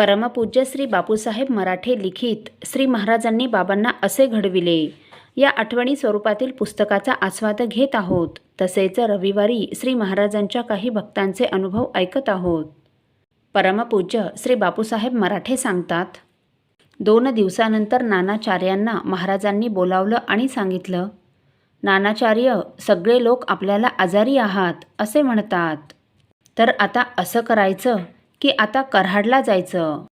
परमपूज्य श्री बापूसाहेब मराठे लिखित श्री महाराजांनी बाबांना असे घडविले. या आठवणी स्वरूपातील पुस्तकाचा आस्वाद घेत आहोत. तसेच रविवारी श्री महाराजांच्या काही भक्तांचे अनुभव ऐकत आहोत. परमपूज्य श्री बापूसाहेब मराठे सांगतात दोन दिवसानंतर नानाचार्यांना महाराजांनी बोलावलं आणि सांगितलं नानाचार्य सगळे लोक आपल्याला आजारी आहात असे म्हणतात. तर आता असं करायचं की आता कराडला जायचं.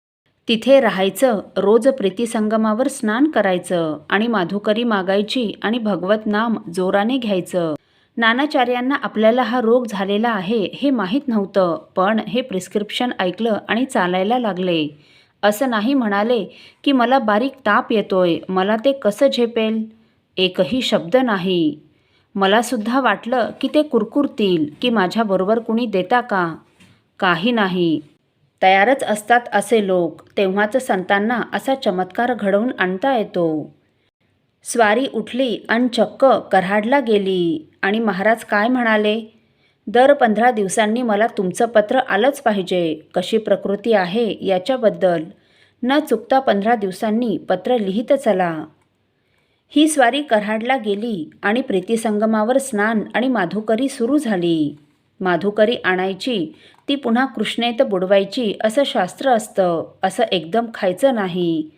तिथे राहायचं रोज प्रीतीसंगमावर स्नान करायचं आणि माधुकरी मागायची आणि भगवत नाम जोराने घ्यायचं. नानाचार्यांना आपल्याला हा रोग झालेला आहे हे माहीत नव्हतं पण हे प्रिस्क्रिप्शन ऐकलं आणि चालायला लागले. असं नाही म्हणाले की मला बारीक ताप येतोय मला ते कसं झेपेल? एकही शब्द नाही. मलासुद्धा वाटलं की ते कुरकुरतील की माझ्याबरोबर कुणी देता का? काही नाही. तयारच असतात असे लोक. तेव्हाच संतांना असा चमत्कार घडवून आणता येतो. स्वारी उठली आणि चक्क कराडला गेली. आणि महाराज काय म्हणाले? दर पंधरा दिवसांनी मला तुमचं पत्र आलंच पाहिजे. कशी प्रकृती आहे याच्याबद्दल. न चुकता पंधरा दिवसांनी पत्र लिहित चला. ही स्वारी कराडला गेली आणि प्रीतिसंगमावर स्नान आणि माधुकरी सुरू झाली. माधुकरी आणायची ती पुन्हा कृष्णेत बुडवायची असं शास्त्र असतं असं एकदम खायचं नाही.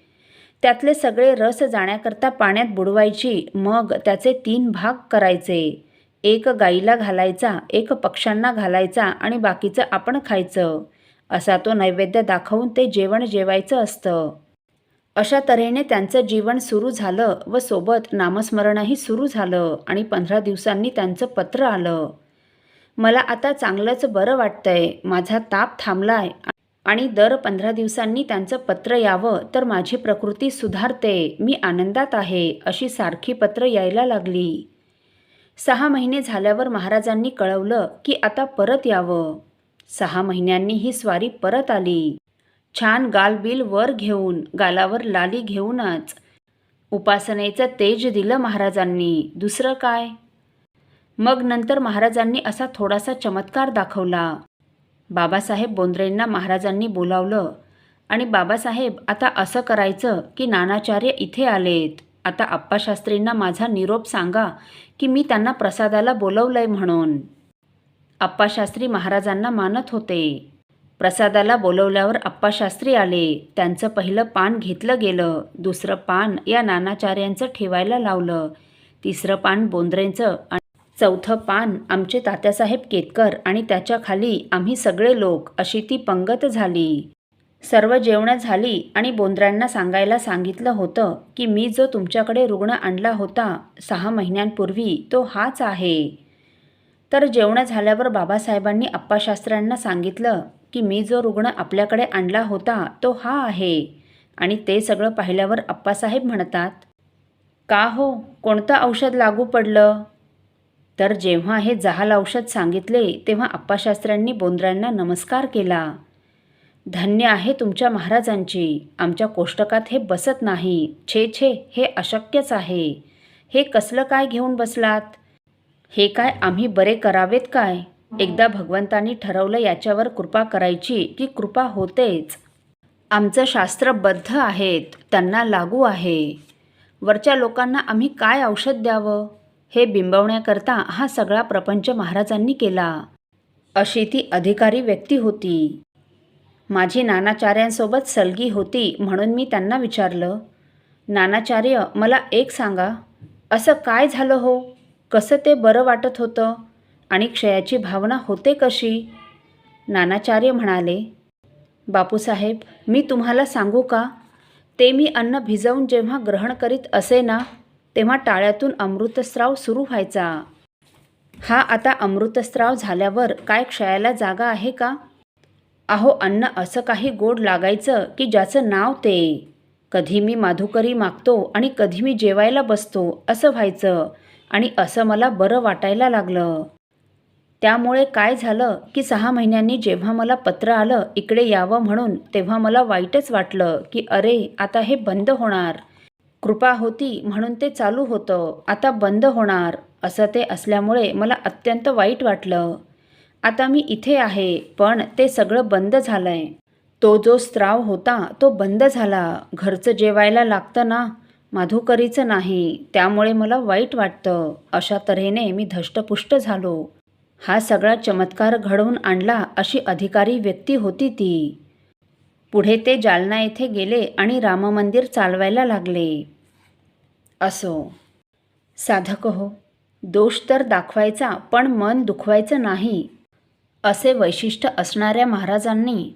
त्यातले सगळे रस जाण्याकरता पाण्यात बुडवायची मग त्याचे तीन भाग करायचे. एक गाईला घालायचा एक पक्ष्यांना घालायचा आणि बाकीचं आपण खायचं. असा तो नैवेद्य दाखवून ते जेवण जेवायचं असतं. अशा तऱ्हेने त्यांचं जीवन सुरू झालं व सोबत नामस्मरणही सुरू झालं आणि पंधरा दिवसांनी त्यांचं पत्र आलं. मला आता चांगलंच बरं वाटतंय. माझा ताप थांबलाय. आणि दर पंधरा दिवसांनी त्यांचं पत्र यावं तर माझी प्रकृती सुधारते. मी आनंदात आहे अशी सारखी पत्र यायला लागली. सहा महिने झाल्यावर महाराजांनी कळवलं की आता परत यावं. सहा महिन्यांनी ही स्वारी परत आली. छान गालबिल वर घेऊन गालावर लाली घेऊनच. उपासनेचं तेज दिलं महाराजांनी. दुसरं काय? मग नंतर महाराजांनी असा थोडासा चमत्कार दाखवला. बाबासाहेब बोंद्रेंना महाराजांनी बोलावलं आणि बाबासाहेब आता असं करायचं की नानाचार्य इथे आलेत. आता आप्पाशास्त्रींना माझा निरोप सांगा की मी त्यांना प्रसादाला बोलवलंय म्हणून. आप्पाशास्त्री महाराजांना मानत होते. प्रसादाला बोलवल्यावर आप्पाशास्त्री आले. त्यांचं पहिलं पान घेतलं गेलं. दुसरं पान या नानाचार्यांचं ठेवायला लावलं. तिसरं पान बोंद्रेंचं आणि चौथं पान आमचे तात्यासाहेब केतकर आणि त्याच्याखाली आम्ही सगळे लोक अशी ती पंगत झाली. सर्व जेवणं झाली आणि बोंद्र्यांना सांगायला सांगितलं होतं की मी जो तुमच्याकडे रुग्ण आणला होता सहा महिन्यांपूर्वी तो हाच आहे. तर जेवणं झाल्यावर बाबासाहेबांनी अप्पाशास्त्र्यांना सांगितलं की मी जो रुग्ण आपल्याकडे आणला होता तो हा आहे. आणि ते सगळं पाहिल्यावर अप्पासाहेब म्हणतात का हो? कोणतं औषध लागू पडलं? तर जेव्हा हे जहाल औषध सांगितले तेव्हा आप्पाशास्त्र्यांनी बोंद्रांना नमस्कार केला. धन्य आहे तुमच्या महाराजांची आमच्या कोष्टकात हे बसत नाही छे छे हे अशक्यच आहे. हे कसलं काय घेऊन बसलात? हे काय आम्ही बरे करावेत काय? एकदा भगवंतांनी ठरवलं याच्यावर कृपा करायची की कृपा होतेच. आमचं शास्त्र बद्ध आहेत त्यांना लागू आहे. वरच्या लोकांना आम्ही काय औषध द्यावं? हे बिंबवण्याकरता हा सगळा प्रपंच महाराजांनी केला. अशी ती अधिकारी व्यक्ती होती. माझी नानाचार्यांसोबत सलगी होती म्हणून मी त्यांना विचारलं नानाचार्य मला एक सांगा असं काय झालं हो? कसं ते बरं वाटत होतं? आणि क्षयाची भावना होते कशी? नानाचार्य म्हणाले बापूसाहेब मी तुम्हाला सांगू का? ते मी अन्न भिजवून जेव्हा ग्रहण करीत असे ना तेव्हा टाळ्यातून अमृतस्राव सुरू व्हायचा. हा आता अमृतस्राव झाल्यावर काय क्षयाला जागा आहे का? अहो अन्न असं काही गोड लागायचं की ज्याचं नाव ते. कधी मी माधुकरी मागतो आणि कधी मी जेवायला बसतो असं व्हायचं आणि असं मला बरं वाटायला लागलं. त्यामुळे काय झालं की सहा महिन्यांनी जेव्हा मला पत्र आलं इकडे यावं म्हणून तेव्हा मला वाईटच वाटलं की अरे आता हे बंद होणार. कृपा होती म्हणून ते चालू होतं. आता बंद होणार असं ते असल्यामुळे मला अत्यंत वाईट वाटलं. आता मी इथे आहे पण ते सगळं बंद झालं आहे तो जो स्त्राव होता तो बंद झाला. घरचं जेवायला लागतं ना? माधुकरीचं नाही. त्यामुळे मला वाईट वाटतं. अशा तऱ्हेने मी धष्टपुष्ट झालो. हा सगळा चमत्कार घडवून आणला अशी अधिकारी व्यक्ती होती ती. पुढे ते जालना येथे गेले आणि राममंदिर चालवायला लागले. असो. साधक हो दोष तर दाखवायचा पण मन दुखवायचं नाही असे वैशिष्ट्य असणाऱ्या महाराजांनी.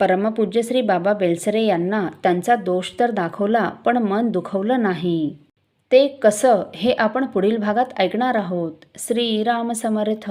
परमपूज्य श्री बाबा बेलसरे यांना त्यांचा दोष तर दाखवला पण मन दुखवलं नाही. ते कसं हे आपण पुढील भागात ऐकणार आहोत. श्रीराम समर्थ.